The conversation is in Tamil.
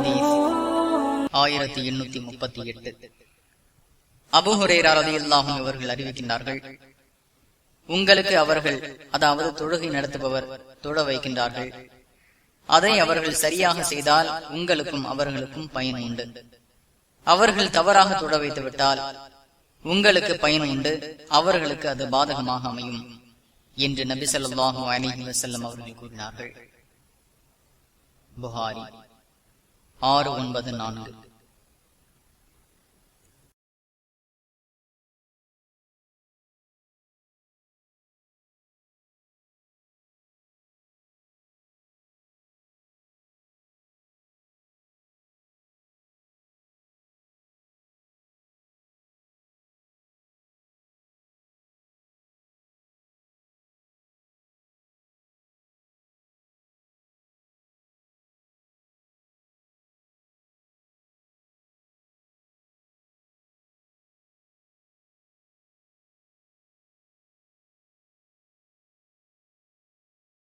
ஹதீஸ். ஆயிரத்தி எண்ணூத்தி முப்பத்தி எட்டு. அபுஹுரேரா ரதியுல்லாஹும் அவர்கள் அறிவிக்கின்றார்கள் உங்களுக்கு அவர்கள் அதாவது தொழுகை நடத்துபவர் தொழ வைக்கின்றார்கள். அதை அவர்கள் சரியாக செய்தால் உங்களுக்கும் அவர்களுக்கும் பயன் உண்டு. அவர்கள் தவறாக தொட வைத்து விட்டால் உங்களுக்கு பயன் உண்டு அவர்களுக்கு அது பாதகமாக அமையும் என்று நபி ஸல்லல்லாஹு அலி வசல்லம் அவர்கள் கூறினார்கள். புகாரி. ஆறு ஒன்பது நான்கு.